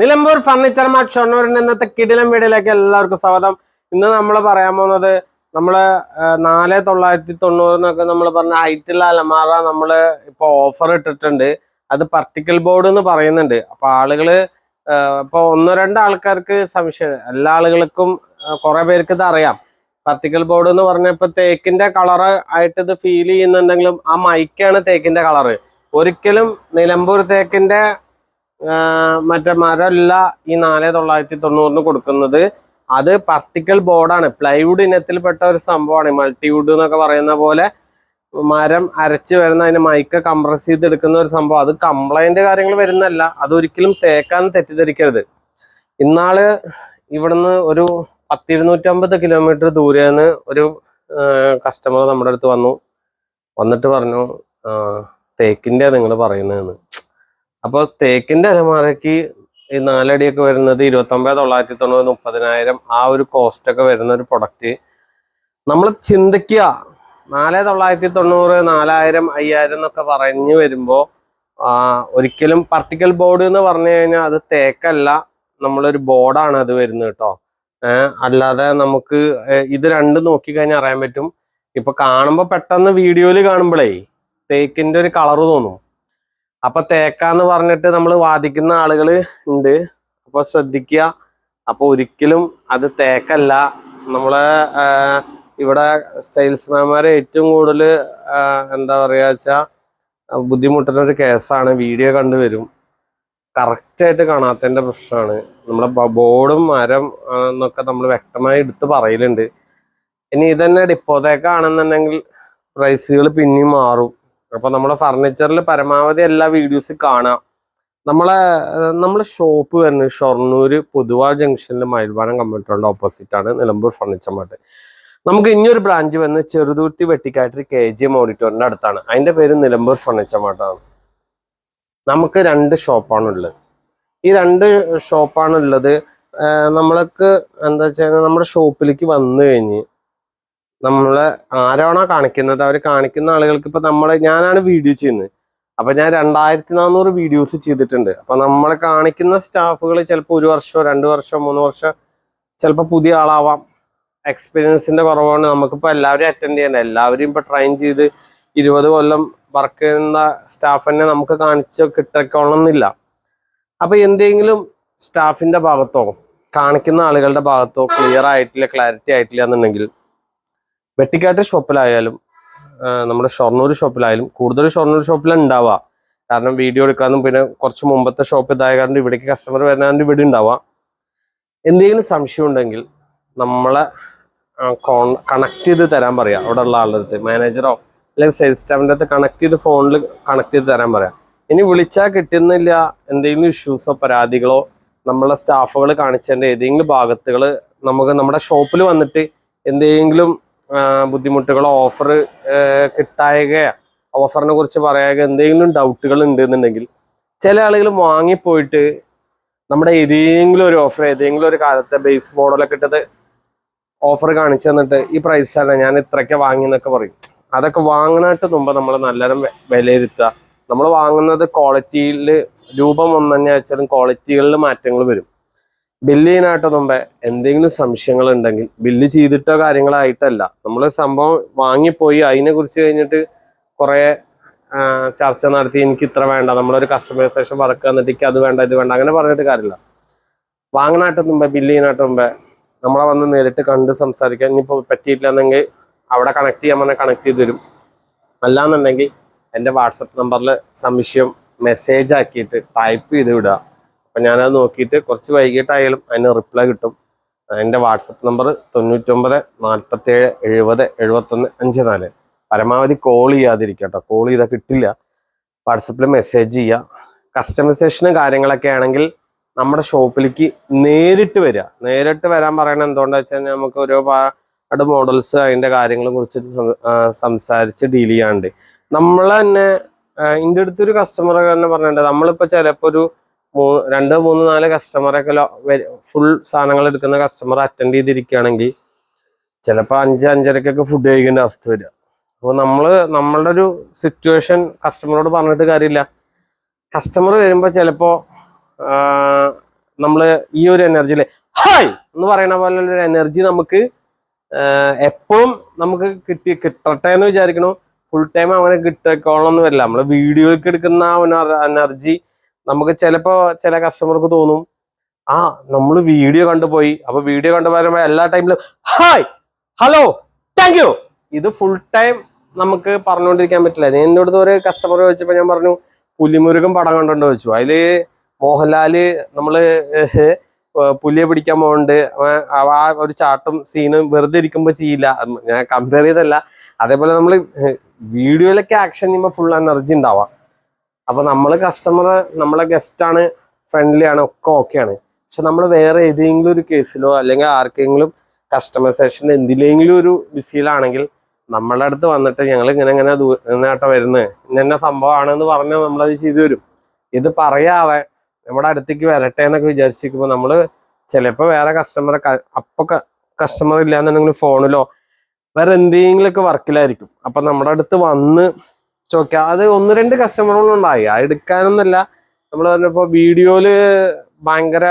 Nilambur furniture mart ഷൊർണൂരിന്റെ ഇന്നത്തെ കിടിലം വീടിലേക്ക് എല്ലാവർക്കും സ്വാഗതം. ഇന്ന് നമ്മൾ പറയാൻ പോകുന്നത് നമ്മൾ നാല് തൊള്ളായിരത്തി തൊണ്ണൂറിനൊക്കെ നമ്മൾ പറഞ്ഞ ഹൈറ്റുള്ള അലമാറ നമ്മൾ ഇപ്പൊ ഓഫർ ഇട്ടിട്ടുണ്ട്. അത് പർട്ടിക്കൽ ബോർഡ് എന്ന് പറയുന്നുണ്ട്. അപ്പൊ ആളുകൾ ആ, ഇപ്പൊ ഒന്നോ രണ്ടോ ആൾക്കാർക്ക് സംശയം. എല്ലാ ആളുകൾക്കും കുറേ പേർക്ക് ഇത് അറിയാം. പർട്ടിക്കൽ ബോർഡ് എന്ന് പറഞ്ഞ ഇപ്പൊ തേക്കിന്റെ കളറ് ആയിട്ട് ഇത് ഫീൽ ചെയ്യുന്നുണ്ടെങ്കിലും ആ മൈക്കാണ് തേക്കിന്റെ കളർ ഒരിക്കലും നിലമ്പൂർ തേക്കിന്റെ മറ്റേ മരമല്ല ഈ നാല് തൊള്ളായിരത്തി തൊണ്ണൂറിന് കൊടുക്കുന്നത്. അത് പർട്ടിക്കൽ ബോർഡാണ് പ്ലൈവുഡ് ഇനത്തിൽപ്പെട്ട ഒരു സംഭവമാണ്. മൾട്ടിവുഡ് എന്നൊക്കെ പറയുന്ന പോലെ മരം അരച്ച് വരുന്ന അതിന് മൈക്ക കംപ്രസ് ചെയ്തെടുക്കുന്ന ഒരു സംഭവം. അത് കംപ്ലൈന്റ് കാര്യങ്ങൾ വരുന്നല്ല അതൊരിക്കലും തേക്കാൻ തെറ്റിദ്ധരിക്കരുത്. ഇന്നാൾ ഇവിടുന്ന് ഒരു പത്തിരുന്നൂറ്റമ്പത് കിലോമീറ്റർ ദൂരെ നിന്ന് ഒരു കസ്റ്റമർ നമ്മുടെ അടുത്ത് വന്നു. വന്നിട്ട് പറഞ്ഞു തേക്കിന്റെ നിങ്ങൾ പറയുന്നതെന്ന്. അപ്പോൾ തേക്കിന്റെ അലമാരയ്ക്ക് ഈ നാലടിയൊക്കെ വരുന്നത് ഇരുപത്തൊമ്പത് തൊള്ളായിരത്തി തൊണ്ണൂറ് മുപ്പതിനായിരം ആ ഒരു കോസ്റ്റ് ഒക്കെ വരുന്ന ഒരു പ്രൊഡക്റ്റ് നമ്മൾ ചിന്തിക്കുക. നാല് തൊള്ളായിരത്തി തൊണ്ണൂറ് നാലായിരം അയ്യായിരം എന്നൊക്കെ പറഞ്ഞു വരുമ്പോൾ ഒരിക്കലും പർട്ടിക്കൽ ബോർഡ് എന്ന് പറഞ്ഞു കഴിഞ്ഞാൽ അത് തേക്കല്ല. നമ്മളൊരു ബോർഡാണ് അത് വരുന്നത് കേട്ടോ. അല്ലാതെ നമുക്ക് ഇത് രണ്ടും നോക്കിക്കഴിഞ്ഞാൽ അറിയാൻ പറ്റും. ഇപ്പൊ കാണുമ്പോൾ പെട്ടെന്ന് വീഡിയോയിൽ കാണുമ്പോഴേ തേക്കിന്റെ ഒരു കളറ് തോന്നും. അപ്പൊ തേക്കാന്ന് പറഞ്ഞിട്ട് നമ്മൾ വാദിക്കുന്ന ആളുകൾ ഉണ്ട്. അപ്പൊ ശ്രദ്ധിക്കുക. അപ്പൊ ഒരിക്കലും അത് തേക്കല്ല. നമ്മളെ ഇവിടെ സെയിൽസ്മാൻമാരെ ഏറ്റവും കൂടുതൽ എന്താ പറയുക വെച്ചാൽ ബുദ്ധിമുട്ടുന്ന ഒരു കേസാണ് വീഡിയോ കണ്ടുവരും കറക്റ്റായിട്ട് കാണാത്തതിന്റെ പ്രശ്നമാണ് നമ്മളെ ബോർഡും മരം എന്നൊക്കെ നമ്മൾ വ്യക്തമായി എടുത്ത് പറയലുണ്ട്. ഇനി ഇതന്നെ ഡിപ്പോത്തേക്കാണെന്നുണ്ടെങ്കിൽ പ്രൈസുകൾ പിന്നെയും മാറും. അപ്പൊ നമ്മുടെ ഫർണിച്ചറിൽ പരമാവധി എല്ലാ വീഡിയോസ് കാണാം. നമ്മളെ നമ്മളെ ഷോപ്പ് വരുന്നത് ഷൊർണൂര് പൊതുവാ ജംഗ്ഷനിൽ മയിൽവാനം കമ്പ്യൂട്ടറിന്റെ ഓപ്പോസിറ്റ് ആണ് നിലമ്പൂർ ഫർണിച്ചർ മാർട്ട് നമുക്ക് ഇനിയൊരു ബ്രാഞ്ച് വന്ന് Cheruthuruthy Vettikkattil K G M ഓഡിറ്റോറിന്റെ അടുത്താണ്. അതിന്റെ പേര് നിലമ്പൂർ ഫർണിച്ചർ മാർട്ടാണ് നമുക്ക് രണ്ട് ഷോപ്പാണ് ഉള്ളത്. ഈ രണ്ട് ഷോപ്പാണ് ഉള്ളത്. നമ്മൾക്ക് എന്താ വെച്ചാൽ നമ്മുടെ ഷോപ്പിലേക്ക് വന്നു കഴിഞ്ഞ് നമ്മളെ ആരാണോ കാണിക്കുന്നത് അവർ കാണിക്കുന്ന ആളുകൾക്ക് ഇപ്പൊ നമ്മളെ ഞാനാണ് വീഡിയോ ചെയ്യുന്നത്. അപ്പൊ ഞാൻ രണ്ടായിരത്തി നാനൂറ് വീഡിയോസ് ചെയ്തിട്ടുണ്ട്. അപ്പൊ നമ്മളെ കാണിക്കുന്ന സ്റ്റാഫുകൾ ചിലപ്പോൾ ഒരു വർഷമോ രണ്ട് വർഷമോ മൂന്ന് വർഷം ചിലപ്പോൾ പുതിയ ആളാവാം. എക്സ്പീരിയൻസിന്റെ കുറവാണ്. നമുക്കിപ്പോൾ എല്ലാവരും അറ്റൻഡ് ചെയ്യണം എല്ലാവരും ഇപ്പൊ ട്രെയിൻ ചെയ്ത് ഇരുപത് കൊല്ലം വർക്ക് ചെയ്യുന്ന സ്റ്റാഫ് തന്നെ നമുക്ക് കാണിച്ച് കിട്ടക്കൊള്ളുന്നില്ല അപ്പൊ എന്തെങ്കിലും സ്റ്റാഫിന്റെ ഭാഗത്തോ കാണിക്കുന്ന ആളുകളുടെ ഭാഗത്തോ ക്ലിയർ ആയിട്ടില്ല ക്ലാരിറ്റി ആയിട്ടില്ല എന്നുണ്ടെങ്കിൽ വെട്ടിക്കാട്ട് ഷോപ്പിലായാലും നമ്മുടെ ഷൊർണൂർ ഷോപ്പിലായാലും കൂടുതൽ ഷൊർണൂർ ഷോപ്പിലാണ് കാരണം വീഡിയോ എടുക്കാനും പിന്നെ കുറച്ച് മുമ്പത്തെ ഷോപ്പ് ഇതായ കാരണം ഇവിടേക്ക് കസ്റ്റമർ വരാണ്ട് ഇവിടെ ഉണ്ടാവുക എന്തെങ്കിലും സംശയം ഉണ്ടെങ്കിൽ നമ്മളെ കണക്ട് ചെയ്ത് തരാൻ പറയാം. അവിടെ ഉള്ള ആളുടെ അടുത്ത് മാനേജറോ അല്ലെങ്കിൽ സെയിൽസ് സ്റ്റാഫിന്റെ അടുത്ത് കണക്ട് ചെയ്ത് ഫോണിൽ കണക്ട് ചെയ്ത് തരാൻ പറയാം. ഇനി വിളിച്ചാൽ കിട്ടുന്നില്ല എന്തെങ്കിലും ഇഷ്യൂസോ പരാതികളോ നമ്മളെ സ്റ്റാഫുകൾ കാണിച്ചതിന്റെ ഏതെങ്കിലും ഭാഗത്തുകൾ നമുക്ക് നമ്മുടെ ഷോപ്പിൽ വന്നിട്ട് എന്തെങ്കിലും ബുദ്ധിമുട്ടുകളോ ഓഫർ കിട്ടായകയോ ഓഫറിനെ കുറിച്ച് പറയാക എന്തെങ്കിലും ഡൗട്ടുകൾ ഉണ്ടെന്നുണ്ടെങ്കിൽ ചില ആളുകൾ വാങ്ങിപ്പോയിട്ട് നമ്മുടെ ഏതെങ്കിലും ഒരു ഓഫർ ഏതെങ്കിലും ഒരു കാലത്തെ ബേസ് മോഡലൊക്കെ ഇട്ടത് ഓഫർ കാണിച്ചു തന്നിട്ട് ഈ അല്ല ഞാൻ ഇത്രയ്ക്ക് വാങ്ങി എന്നൊക്കെ പറയും. അതൊക്കെ വാങ്ങണായിട്ട് മുമ്പ് നമ്മൾ നല്ലരം വിലയിരുത്തുക. നമ്മൾ വാങ്ങുന്നത് ക്വാളിറ്റിയിൽ രൂപം ഒന്നു തന്നെ വെച്ചാലും ക്വാളിറ്റികളിൽ മാറ്റങ്ങൾ വരും. ബില്ല് ചെയ്യാനായിട്ട് മുമ്പേ എന്തെങ്കിലും സംശയങ്ങൾ ഉണ്ടെങ്കിൽ ബില്ല് ചെയ്തിട്ടോ കാര്യങ്ങളായിട്ടല്ല. നമ്മൾ സംഭവം വാങ്ങിപ്പോയി. അതിനെ കുറിച്ച് കഴിഞ്ഞിട്ട് കുറെ ചർച്ച നടത്തി എനിക്ക് ഇത്ര വേണ്ട നമ്മളൊരു കസ്റ്റമൈസേഷൻ വർക്ക് വന്നിട്ട് എനിക്ക് അത് വേണ്ട ഇത് വേണ്ട അങ്ങനെ പറഞ്ഞിട്ട് കാര്യമില്ല. വാങ്ങാനായിട്ട് മുമ്പേ ബില്ല് ചെയ്യാനായിട്ട് മുമ്പേ നമ്മളെ വന്ന് നേരിട്ട് കണ്ട് സംസാരിക്കാൻ ഇനിയിപ്പോൾ പറ്റിയിട്ടില്ലെന്നെങ്കിൽ അവിടെ കണക്ട് ചെയ്യാൻ പറഞ്ഞാൽ കണക്ട് ചെയ്ത് തരും. അല്ലാന്നുണ്ടെങ്കിൽ എന്റെ വാട്സപ്പ് നമ്പറിൽ സംശയം മെസ്സേജ് ആക്കിയിട്ട് ടൈപ്പ് ചെയ്ത് വിടുക. അപ്പം ഞാനത് നോക്കിയിട്ട് കുറച്ച് വൈകിട്ടായാലും അതിന് റിപ്ലൈ കിട്ടും. എന്റെ വാട്സപ്പ് നമ്പർ തൊണ്ണൂറ്റൊമ്പത് നാൽപ്പത്തേഴ് എഴുപത് എഴുപത്തൊന്ന് അഞ്ച് നാല് പരമാവധി കോൾ ചെയ്യാതിരിക്കുക കേട്ടോ. കോൾ ചെയ്താൽ കിട്ടില്ല. വാട്സപ്പിൽ മെസ്സേജ് ചെയ്യുക കസ്റ്റമൈസേഷനും കാര്യങ്ങളൊക്കെ ആണെങ്കിൽ നമ്മുടെ ഷോപ്പിലേക്ക് നേരിട്ട് വരിക. നേരിട്ട് വരാൻ പറയണത് എന്തുകൊണ്ടാ വെച്ചാൽ നമുക്ക് ഒരുപാട് മോഡൽസ് അതിന്റെ കാര്യങ്ങളെ കുറിച്ചിട്ട് സംസാരിച്ച് ഡീൽ ചെയ്യാണ്ട് നമ്മൾ തന്നെ എന്റെ അടുത്തൊരു കസ്റ്റമർ തന്നെ പറഞ്ഞിട്ടുണ്ട്. നമ്മളിപ്പോ ചിലപ്പോൾ ഒരു രണ്ട് മൂന്ന് നാല് കസ്റ്റമറൊക്കെ ഫുൾ സാധനങ്ങൾ എടുക്കുന്ന കസ്റ്റമർ അറ്റൻഡ് ചെയ്തിരിക്കുകയാണെങ്കിൽ ചിലപ്പോൾ അഞ്ച് അഞ്ചരക്കൊക്കെ ഫുഡ് കഴിക്കേണ്ട അവസ്ഥ വരിക. അപ്പോൾ നമ്മൾ നമ്മളുടെ ഒരു സിറ്റുവേഷൻ കസ്റ്റമറോട് പറഞ്ഞിട്ട് കാര്യമില്ല. കസ്റ്റമർ വരുമ്പോൾ ചിലപ്പോൾ നമ്മൾ ഈ ഒരു എനർജിയിൽ ഹായ് എന്ന് പറയുന്ന പോലെ ഒരു എനർജി നമുക്ക് എപ്പോഴും നമുക്ക് കിട്ടി കിട്ടട്ടെ എന്ന് വിചാരിക്കണോ. ഫുൾ ടൈം അങ്ങനെ കിട്ടിക്കോളണം വരില്ല. നമ്മൾ വീഡിയോയ്ക്ക് എടുക്കുന്ന എനർജി നമുക്ക് ചിലപ്പോ ചില കസ്റ്റമർക്ക് തോന്നും ആ നമ്മൾ വീഡിയോ കണ്ടുപോയി അപ്പൊ വീഡിയോ കണ്ടു വരുമ്പോൾ എല്ലാ ടൈമിലും ഹായ് ഹലോ താങ്ക് യു ഇത് ഫുൾ ടൈം നമുക്ക് പറഞ്ഞുകൊണ്ടിരിക്കാൻ പറ്റില്ല. ഞാൻ അടുത്ത് ഒരു കസ്റ്റമർ ചോദിച്ചപ്പോ ഞാൻ പറഞ്ഞു പുലിമുരുകൻ പടം കണ്ടുകൊണ്ട് വെച്ചു അതിൽ മോഹൻലാൽ നമ്മൾ പുലിയെ പിടിക്കാൻ പോകുന്നുണ്ട് ആ ഒരു ചാട്ടും സീനും വെറുതെ ഇരിക്കുമ്പോ ചെയ്യില്ല ഞാൻ കമ്പയർ ചെയ്തല്ല അതേപോലെ നമ്മൾ വീഡിയോയിലൊക്കെ ആക്ഷൻ ചെയ്യുമ്പോൾ ഫുൾ എനർജി ഉണ്ടാവാം. അപ്പൊ നമ്മൾ കസ്റ്റമർ നമ്മളെ ഗസ്റ്റ് ആണ് ഫ്രണ്ട്ലി ആണ് ഒക്കെ ഓക്കെയാണ് പക്ഷെ നമ്മൾ വേറെ ഏതെങ്കിലും ഒരു കേസിലോ അല്ലെങ്കിൽ ആർക്കെങ്കിലും കസ്റ്റമർ സെഷൻ എന്തിലെങ്കിലും ഒരു ബിസിയിലാണെങ്കിൽ നമ്മളുടെ അടുത്ത് വന്നിട്ട് ഞങ്ങൾ ഇങ്ങനെ ഇങ്ങനെ ദൂരനാട്ട വരുന്നത് ഇന്നെ സംഭവമാണെന്ന് പറഞ്ഞാൽ നമ്മളത് ചെയ്തു തരും. ഇത് പറയാതെ നമ്മുടെ അടുത്തേക്ക് വരട്ടെ എന്നൊക്കെ വിചാരിച്ചിരിക്കുമ്പോൾ നമ്മൾ ചിലപ്പോൾ വേറെ കസ്റ്റമറെ അപ്പൊ കസ്റ്റമർ ഇല്ലാന്നുണ്ടെങ്കിൽ ഫോണിലോ വേറെ എന്തെങ്കിലുമൊക്കെ വർക്കിലായിരിക്കും അപ്പൊ നമ്മുടെ അടുത്ത് വന്ന് ചോദിക്കാം. അത് ഒന്ന് രണ്ട് കസ്റ്റമറുകളുണ്ടായി ആ എടുക്കാനൊന്നല്ല നമ്മൾ പറഞ്ഞപ്പോൾ വീഡിയോയിൽ ഭയങ്കര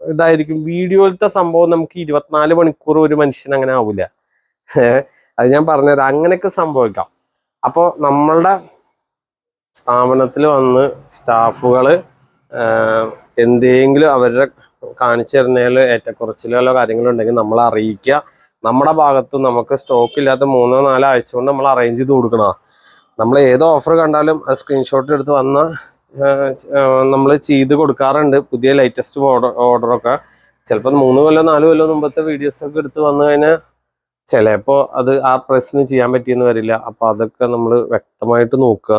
ഇതായിരിക്കും. വീഡിയോയിലത്തെ സംഭവം നമുക്ക് ഇരുപത്തിനാല് മണിക്കൂർ ഒരു മനുഷ്യൻ അങ്ങനെ ആവില്ല അത് ഞാൻ പറഞ്ഞുതരാം. അങ്ങനെയൊക്കെ സംഭവിക്കാം. അപ്പോൾ നമ്മളുടെ സ്ഥാപനത്തിൽ വന്ന് സ്റ്റാഫുകൾ എന്തെങ്കിലും അവരുടെ കാണിച്ചു തരുന്നതിൽ ഏറ്റക്കുറച്ചിലോ കാര്യങ്ങളോ ഉണ്ടെങ്കിൽ നമ്മളെ അറിയിക്കുക. നമ്മുടെ ഭാഗത്ത് നമുക്ക് സ്റ്റോക്ക് ഇല്ലാത്ത മൂന്നോ നാലോ ആഴ്ച കൊണ്ട് നമ്മൾ അറേഞ്ച് ചെയ്ത് കൊടുക്കണ. നമ്മൾ ഏത് ഓഫർ കണ്ടാലും അത് സ്ക്രീൻഷോട്ട് എടുത്ത് വന്ന നമ്മൾ ചെയ്ത് കൊടുക്കാറുണ്ട് പുതിയ ലേറ്റസ്റ്റ് ഓർഡർ ഓർഡറൊക്കെ ചിലപ്പോൾ മൂന്ന് കൊല്ലം നാല് കൊല്ലം മുമ്പത്തെ വീഡിയോസ് ഒക്കെ എടുത്ത് വന്നു കഴിഞ്ഞാൽ ചിലപ്പോൾ അത് ആ പ്രസിന് ചെയ്യാൻ പറ്റിയെന്ന് വരില്ല. അപ്പോൾ അതൊക്കെ നമ്മൾ വ്യക്തമായിട്ട് നോക്കുക.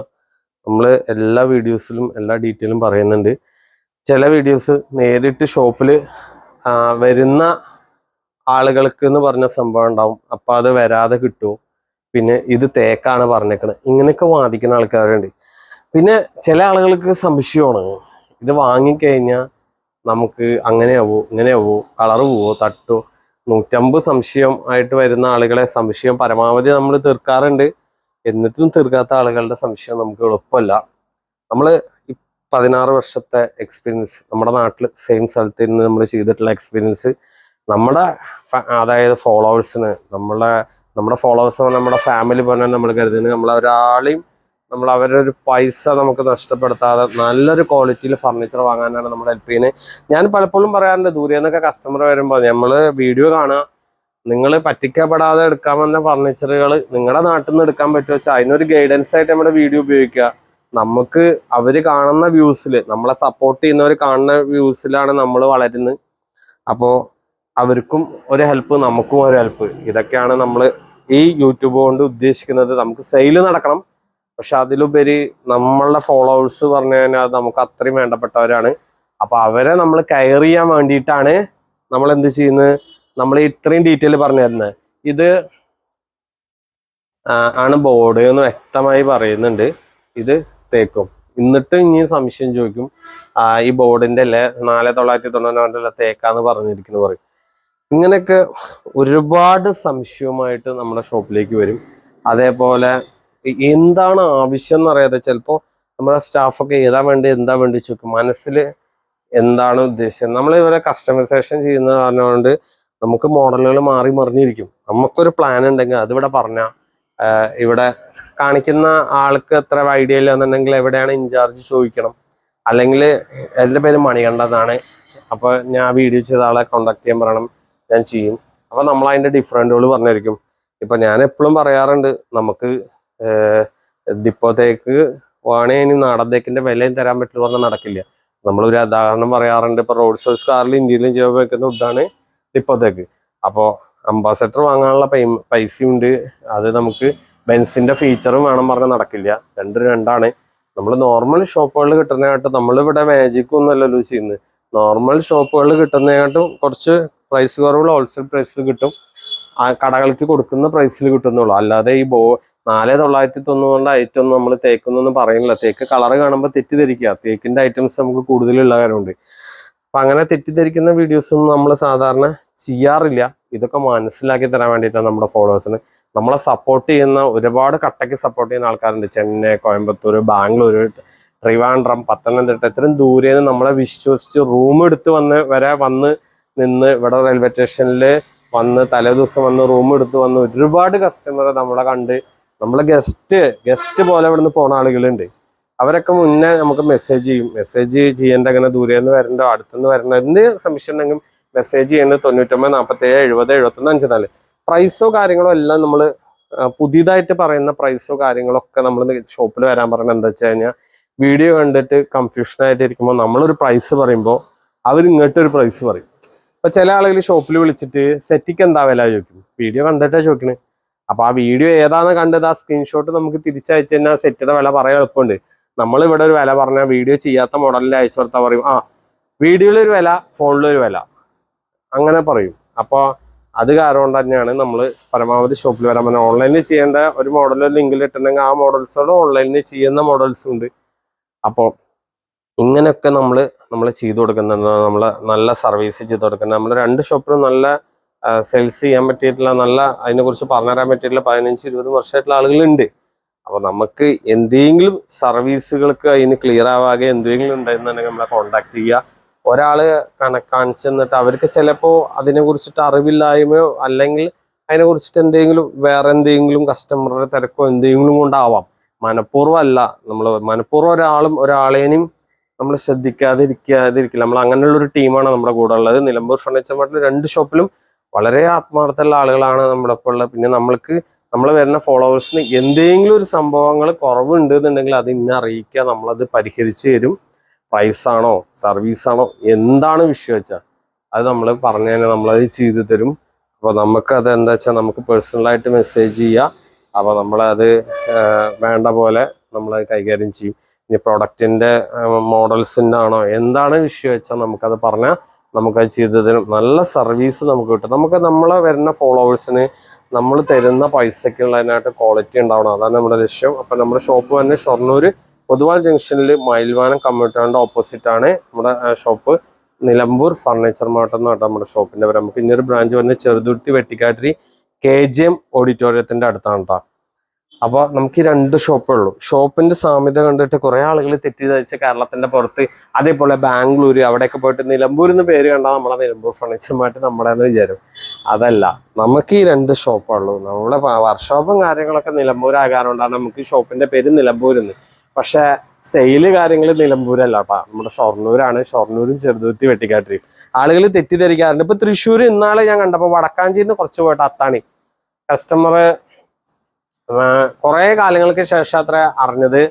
നമ്മൾ എല്ലാ വീഡിയോസിലും എല്ലാ ഡീറ്റെയിലും പറയുന്നുണ്ട്. ചില വീഡിയോസ് നേരിട്ട് ഷോപ്പിൽ വരുന്ന ആളുകൾക്ക് എന്ന് പറഞ്ഞ സംഭവം ഉണ്ടാവും. അപ്പോൾ അത് വരാതെ കിട്ടുമോ പിന്നെ ഇത് തേക്കാണ് പറഞ്ഞേക്കണത് ഇങ്ങനെയൊക്കെ വാദിക്കുന്ന ആൾക്കാരുണ്ട്. പിന്നെ ചില ആളുകൾക്ക് സംശയമാണ്. ഇത് വാങ്ങിക്കഴിഞ്ഞാൽ നമുക്ക് അങ്ങനെയാവോ ഇങ്ങനെയാവോ കളർ പോവോ തട്ടോ? നൂറ്റമ്പത് സംശയം ആയിട്ട് വരുന്ന ആളുകളെ സംശയം പരമാവധി നമ്മൾ തീർക്കാറുണ്ട്. എന്നിട്ടും തീർക്കാത്ത ആളുകളുടെ സംശയം നമുക്ക് എളുപ്പമല്ല. നമ്മൾ പതിനാറ് വർഷത്തെ എക്സ്പീരിയൻസ് നമ്മുടെ നാട്ടിൽ സെയിം സ്ഥലത്ത് ഇരുന്ന് നമ്മൾ ചെയ്തിട്ടുള്ള എക്സ്പീരിയൻസ് നമ്മുടെ അതായത് ഫോളോവേഴ്സിന് നമ്മളെ നമ്മുടെ ഫോളോവേഴ്സ് നമ്മുടെ ഫാമിലി പോലെ നമ്മൾ കരുതുന്നത് നമ്മൾ ഒരാളെയും നമ്മൾ അവരുടെ ഒരു പൈസ നമുക്ക് നഷ്ടപ്പെടുത്താതെ നല്ലൊരു ക്വാളിറ്റിയിൽ ഫർണിച്ചർ വാങ്ങാനാണ് നമ്മൾ ഹെൽപ്പ് ചെയ്യുന്നത്. ഞാൻ പലപ്പോഴും പറയാറുണ്ട് ദൂരെ നിന്നൊക്കെ കസ്റ്റമർ വരുമ്പോൾ നമ്മൾ വീഡിയോ കാണുക. നിങ്ങൾ പറ്റിക്കപ്പെടാതെ എടുക്കാൻ വന്ന ഫർണിച്ചറുകൾ നിങ്ങളുടെ നാട്ടിൽ നിന്ന് എടുക്കാൻ പറ്റുമോ വെച്ചാൽ അതിനൊരു ഗൈഡൻസ് ആയിട്ട് നമ്മുടെ വീഡിയോ ഉപയോഗിക്കുക. നമുക്ക് അവർ കാണുന്ന വ്യൂസിൽ നമ്മളെ സപ്പോർട്ട് ചെയ്യുന്നവർ കാണുന്ന വ്യൂസിലാണ് നമ്മൾ വളരുന്നത്. അപ്പോൾ അവർക്കും ഒരു ഹെൽപ്പ് നമുക്കും ഒരു ഹെൽപ്പ് ഇതൊക്കെയാണ് നമ്മൾ ഈ യൂട്യൂബ് കൊണ്ട് ഉദ്ദേശിക്കുന്നത് നമുക്ക് സെയിൽ നടക്കണം. പക്ഷെ അതിലുപരി നമ്മളുടെ ഫോളോവേഴ്സ് പറഞ്ഞു കഴിഞ്ഞാൽ നമുക്ക് അത്രയും വേണ്ടപ്പെട്ടവരാണ്. അപ്പൊ അവരെ നമ്മൾ കെയർ ചെയ്യാൻ വേണ്ടിയിട്ടാണ് നമ്മൾ എന്ത് ചെയ്യുന്നത്? നമ്മൾ ഇത്രയും ഡീറ്റെയിൽ പറഞ്ഞു തരുന്നത്. ഇത് ആണ് ബോർഡ് എന്ന് വ്യക്തമായി പറയുന്നുണ്ട്. ഇത് തേക്കും. എന്നിട്ട് ഇനി സംശയം ചോദിക്കും ഈ ബോർഡിന്റെ അല്ലേ നാല് തൊള്ളായിരത്തി തൊണ്ണൂറ്റി തേക്കാന്ന് പറഞ്ഞിരിക്കുന്നു പറയും. ഇങ്ങനെയൊക്കെ ഒരുപാട് സംശയവുമായിട്ട് നമ്മുടെ ഷോപ്പിലേക്ക് വരും. അതേപോലെ എന്താണ് ആവശ്യം എന്നറിയാതെ ചിലപ്പോൾ നമ്മുടെ സ്റ്റാഫൊക്കെ ഏതാ വേണ്ടി എന്താ വേണ്ടി ചോദിക്കും. മനസ്സിൽ എന്താണ് ഉദ്ദേശം? നമ്മൾ ഇവരെ കസ്റ്റമൈസേഷൻ ചെയ്യുന്ന കാരണമുണ്ട് നമുക്ക് മോഡലുകൾ മാറി മറിഞ്ഞിരിക്കും. നമുക്കൊരു പ്ലാൻ ഉണ്ടെങ്കിൽ അതിവിടെ പറഞ്ഞാൽ ഇവിടെ കാണിക്കുന്ന ആൾക്ക് എത്ര ഐഡിയ ഇല്ല എന്നുണ്ടെങ്കിൽ എവിടെയാണ് ഇൻചാർജ് ചോദിക്കണം. അല്ലെങ്കിൽ എന്റെ പേര് മണികണ്ഠനാണ്. അപ്പോൾ ഞാൻ വീഡിയോ ചെയ്ത ആളെ കോണ്ടാക്ട് ചെയ്യാൻ പറയണം. ഞാൻ ചെയ്യും. അപ്പോൾ നമ്മൾ അതിന്റെ ഡിഫറന്റുകൾ പറഞ്ഞിരിക്കും ഇപ്പം ഞാൻ എപ്പോഴും പറയാറുണ്ട് നമുക്ക് ഡിപ്പോത്തേക്ക് വേണേ ഇനി നാടൻ വിലയും തരാൻ പറ്റില്ല പറഞ്ഞാൽ നടക്കില്ല. നമ്മളൊരു ഉദാഹരണം പറയാറുണ്ട് ഇപ്പോൾ റോഡ് സോഴ്സ് കാറിൽ ഇന്ത്യയിലും ചെയ്യാൻ വെക്കുന്ന വുഡാണ് ഡിപ്പോത്തേക്ക് അപ്പോൾ അംബാസഡർ വാങ്ങാനുള്ള പൈ പൈസയുണ്ട്. അത് നമുക്ക് ബെൻസിന്റെ ഫീച്ചറും വേണം പറഞ്ഞാൽ നടക്കില്ല. രണ്ട് രണ്ടാണ്. നമ്മൾ നോർമൽ ഷോപ്പുകളിൽ കിട്ടുന്നതായിട്ട് നമ്മളിവിടെ മാജിക് ഒന്നുമല്ലല്ലോ ചെയ്യുന്നത്. നോർമൽ ഷോപ്പുകളിൽ കിട്ടുന്നതിനായിട്ടും കുറച്ച് പ്രൈസ് കുറവുള്ള ഹോൾസെയിൽ പ്രൈസിൽ കിട്ടും. ആ കടകൾക്ക് കൊടുക്കുന്ന പ്രൈസിൽ കിട്ടുന്നുള്ളൂ. അല്ലാതെ ഈ ബോ നാല് തൊള്ളായിരത്തി തൊണ്ണൂറിന്റെ ഐറ്റം നമ്മൾ തേക്കുന്നൊന്നും പറയുന്നില്ല. തേക്ക് കളർ കാണുമ്പോൾ തെറ്റിദ്ധരിക്കുക. തേക്കിന്റെ ഐറ്റംസ് നമുക്ക് കൂടുതലുള്ള കാര്യമുണ്ട്. അപ്പൊ അങ്ങനെ തെറ്റിദ്ധരിക്കുന്ന വീഡിയോസ് ഒന്നും നമ്മൾ സാധാരണ ചെയ്യാറില്ല. ഇതൊക്കെ മനസ്സിലാക്കി തരാൻ വേണ്ടിയിട്ടാണ് നമ്മുടെ ഫോളോവേഴ്സിന് നമ്മളെ സപ്പോർട്ട് ചെയ്യുന്ന ഒരുപാട് കട്ടയ്ക്ക് സപ്പോർട്ട് ചെയ്യുന്ന ആൾക്കാരുണ്ട്. ചെന്നൈ കോയമ്പത്തൂർ ബാംഗ്ലൂർ ട്രിവാൻഡ്രം പത്തനംതിട്ട ഇത്രയും ദൂരെ നിന്ന് നമ്മളെ വിശ്വസിച്ച് റൂം എടുത്ത് വന്ന് വരെ വന്ന് നിന്ന് ഇവിടെ റെയിൽവേ സ്റ്റേഷനിൽ വന്ന് തലേദിവസം വന്ന് റൂം എടുത്ത് വന്ന് ഒരുപാട് കസ്റ്റമറെ നമ്മളെ കണ്ട്. നമ്മളെ ഗസ്റ്റ് ഗസ്റ്റ് പോലെ ഇവിടുന്ന് പോണ ആളുകളുണ്ട്. അവരൊക്കെ മുന്നേ നമുക്ക് മെസ്സേജ് ചെയ്യും. മെസ്സേജ് ചെയ്യേണ്ട അങ്ങനെ ദൂരെ നിന്ന് വരണ്ടോ അടുത്തുനിന്ന് വരണ്ടോ എന്ത് സംശയം ഉണ്ടെങ്കിലും മെസ്സേജ് ചെയ്യേണ്ടത് തൊണ്ണൂറ്റൊമ്പത് നാൽപ്പത്തേഴ് എഴുപത് എഴുപത്തൊന്ന് അഞ്ച് നാല് പ്രൈസോ കാര്യങ്ങളോ എല്ലാം നമ്മൾ പുതിയതായിട്ട് പറയുന്ന പ്രൈസോ കാര്യങ്ങളൊക്കെ നമ്മൾ ഷോപ്പിൽ വരാൻ പറയുന്നത് എന്താ വെച്ച് കഴിഞ്ഞാൽ വീഡിയോ കണ്ടിട്ട് ഇരിക്കുമ്പോൾ നമ്മളൊരു പ്രൈസ് പറയുമ്പോൾ അവർ ഇങ്ങോട്ടൊരു പ്രൈസ് പറയും. ഇപ്പൊ ചില ആളുകൾ ഷോപ്പിൽ വിളിച്ചിട്ട് സെറ്റിക്ക് എന്താ വില ചോദിക്കും? വീഡിയോ കണ്ടിട്ടാ ചോദിക്കണേ. അപ്പൊ ആ വീഡിയോ ഏതാന്ന് കണ്ടത് ആ സ്ക്രീൻഷോട്ട് നമുക്ക് തിരിച്ചയച്ചു കഴിഞ്ഞാൽ സെറ്റിയുടെ വില പറയാൻ എളുപ്പമുണ്ട്. നമ്മൾ ഇവിടെ ഒരു വില പറഞ്ഞാൽ വീഡിയോ ചെയ്യാത്ത മോഡലിൽ അയച്ചു കൊടുത്താൽ പറയും ആ വീഡിയോയിലൊരു വില ഫോണിൽ ഒരു വില. അങ്ങനെ പറയും. അപ്പോൾ അത് കാരണം തന്നെയാണ് നമ്മൾ പരമാവധി ഷോപ്പിൽ വരാൻ പറഞ്ഞത്. ഓൺലൈനിൽ ചെയ്യേണ്ട ഒരു മോഡൽ ലിങ്കിൽ ഇട്ടുണ്ടെങ്കിൽ ആ മോഡൽസോട് ഓൺലൈനിൽ ചെയ്യുന്ന മോഡൽസും ഉണ്ട്. അപ്പോൾ ഇങ്ങനെയൊക്കെ നമ്മൾ നമ്മൾ ചെയ്തു കൊടുക്കുന്നുണ്ട് നമ്മൾ നല്ല സർവീസ് ചെയ്ത് കൊടുക്കുന്നത്. നമ്മൾ രണ്ട് ഷോപ്പിലും നല്ല സെയിൽസ് ചെയ്യാൻ പറ്റിയിട്ടുള്ള നല്ല അതിനെക്കുറിച്ച് പറഞ്ഞുതരാൻ പറ്റിയിട്ടുള്ള പതിനഞ്ച് ഇരുപത് വർഷമായിട്ടുള്ള ആളുകളുണ്ട്. അപ്പോൾ നമുക്ക് എന്തെങ്കിലും സർവീസുകൾക്ക് അതിന് ക്ലിയർ ആവാതെ എന്തെങ്കിലും ഉണ്ടായിരുന്നുണ്ടെങ്കിൽ നമ്മളെ കോണ്ടാക്ട് ചെയ്യുക. ഒരാൾ കണ കാണിച്ചു അവർക്ക് ചിലപ്പോൾ അതിനെ കുറിച്ചിട്ട് അറിവില്ലായ്മയോ അല്ലെങ്കിൽ അതിനെ കുറിച്ചിട്ട് എന്തെങ്കിലും വേറെ എന്തെങ്കിലും കസ്റ്റമറുടെ തിരക്കോ എന്തെങ്കിലും കൊണ്ടാവാം. മനഃപൂർവം അല്ല നമ്മൾ മനഃപൂർവം ഒരാളും ഒരാളേനും നമ്മൾ ശ്രദ്ധിക്കാതിരിക്കാതിരിക്കില്ല നമ്മൾ അങ്ങനെയുള്ള ഒരു ടീമാണ് നമ്മുടെ കൂടെ ഉള്ളത്. നിലമ്പൂർ ഫർണിച്ചർ മാർട്ടിൽ രണ്ട് ഷോപ്പിലും വളരെ ആത്മാർത്ഥമുള്ള ആളുകളാണ് നമ്മുടെ ഒപ്പം ഉള്ളത്. പിന്നെ നമ്മൾക്ക് നമ്മൾ വരുന്ന ഫോളോവേഴ്സിന് എന്തെങ്കിലും ഒരു സംഭവങ്ങൾ കുറവുണ്ട് എന്നുണ്ടെങ്കിൽ അത് ഇന്നെ അറിയിക്കുക. നമ്മളത് പരിഹരിച്ചു തരും. സർവീസ് ആണോ എന്താണ് വിഷയം വെച്ചാൽ അത് നമ്മൾ പറഞ്ഞു തന്നെ നമ്മളത് ചെയ്തു തരും. അപ്പോൾ നമുക്കത് എന്താ വെച്ചാൽ നമുക്ക് പേഴ്സണലായിട്ട് മെസ്സേജ് ചെയ്യുക അപ്പോൾ നമ്മളത് വേണ്ട പോലെ നമ്മൾ കൈകാര്യം ചെയ്യും. ഇനി പ്രൊഡക്റ്റിന്റെ മോഡൽസിന്റെ ആണോ എന്താണ് വിഷയം വെച്ചാൽ നമുക്കത് പറഞ്ഞാൽ നമുക്ക് ചെയ്തു തരും നല്ല സർവീസ് നമുക്ക് കിട്ടും. നമുക്ക് നമ്മളെ വരുന്ന ഫോളോവേഴ്സിന് നമ്മൾ തരുന്ന പൈസക്കുള്ളതിനായിട്ട് ക്വാളിറ്റി ഉണ്ടാവണം. അതാണ് നമ്മുടെ ലക്ഷ്യം. അപ്പം നമ്മുടെ ഷോപ്പ് തന്നെ ഷൊർണൂർ പൊതുവാൾ ജംഗ്ഷനിൽ മയിൽവാനം കമ്പ്യൂട്ടറിന്റെ ഓപ്പോസിറ്റ് ആണ് നമ്മുടെ ഷോപ്പ് നിലമ്പൂർ ഫർണിച്ചർ മാർട്ട് പറഞ്ഞാൽ നമ്മുടെ ഷോപ്പിന്റെ പേര്. നമുക്ക് ഇനിയൊരു ബ്രാഞ്ച് വന്ന് Cheruthuruthy Vettikkattiri K G M ഓഡിറ്റോറിയത്തിന്റെ അടുത്താണ് കേട്ടോ. അപ്പൊ നമുക്ക് രണ്ട് ഷോപ്പേ ഉള്ളൂ. ഷോപ്പിന്റെ സാമ്യത കണ്ടിട്ട് കുറെ ആളുകൾ തെറ്റിദ്ധരിച്ച കേരളത്തിന്റെ പുറത്ത് അതേപോലെ ബാംഗ്ലൂര് അവിടെയൊക്കെ പോയിട്ട് നിലമ്പൂർ എന്ന് പേര് കണ്ടാൽ നമ്മളെ നിലമ്പൂർ ഫർണിച്ചർ മാർട്ട് നമ്മുടെ എന്ന് വിചാരം അതല്ല നമുക്ക് ഈ രണ്ട് ഷോപ്പേ ഉള്ളൂ. നമ്മുടെ വർക്ക്ഷോപ്പും കാര്യങ്ങളൊക്കെ നിലമ്പൂരാകാറുകൊണ്ടാണ് നമുക്ക് ഈ ഷോപ്പിന്റെ പേര് നിലമ്പൂരെന്ന്. പക്ഷെ സെയിൽ കാര്യങ്ങൾ നിലമ്പൂരല്ല. കേട്ടോ നമ്മുടെ ഷൊർണൂരാണ്. ഷൊർണൂരും ചെറുതുരുത്തി വെട്ടിക്കാട്ടിരിയും ആളുകൾ തെറ്റിദ്ധരിക്കാറുണ്ട്. ഇപ്പൊ തൃശ്ശൂർ ഇന്നാളെ ഞാൻ കണ്ടപ്പോ വടക്കാഞ്ചിന്ന് കുറച്ച് പോയിട്ട് അത്താണി. കസ്റ്റമർ കുറെ കാലങ്ങൾക്ക് ശേഷം അത്ര അറിഞ്ഞത്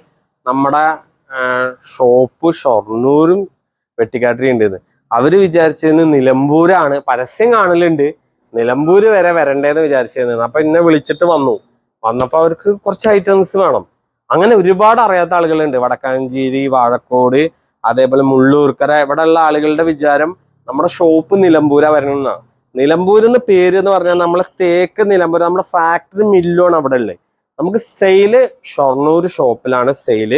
നമ്മുടെ ഷോപ്പ് ഷൊർണൂരും വെട്ടിക്കാട്ടിരി ഉണ്ട് അവർ വിചാരിച്ചിരുന്നത് നിലമ്പൂരാണ് പരസ്യം കാണലുണ്ട് നിലമ്പൂര് വരെ വരണ്ടേന്ന് വിചാരിച്ചിരുന്നത് അപ്പൊ എന്നെ വിളിച്ചിട്ട് വന്നു. വന്നപ്പോൾ അവർക്ക് കുറച്ച് ഐറ്റംസ് വേണം. അങ്ങനെ ഒരുപാട് അറിയാത്ത ആളുകളുണ്ട്. വടക്കാഞ്ചേരി വാഴക്കോട് അതേപോലെ മുള്ളൂർക്കര ഇവിടെയുള്ള ആളുകളുടെ വിചാരം നമ്മുടെ ഷോപ്പ് നിലമ്പൂരാ വരണമെന്നാണ് നിലമ്പൂരെന്ന് പേര് എന്ന് പറഞ്ഞാൽ നമ്മളെ തേക്ക് നിലമ്പൂർ നമ്മുടെ ഫാക്ടറി മില്ലുമാണ് അവിടെ ഉള്ളത് നമുക്ക് സെയിൽ ഷൊർണൂർ ഷോപ്പിലാണ് സെയിൽ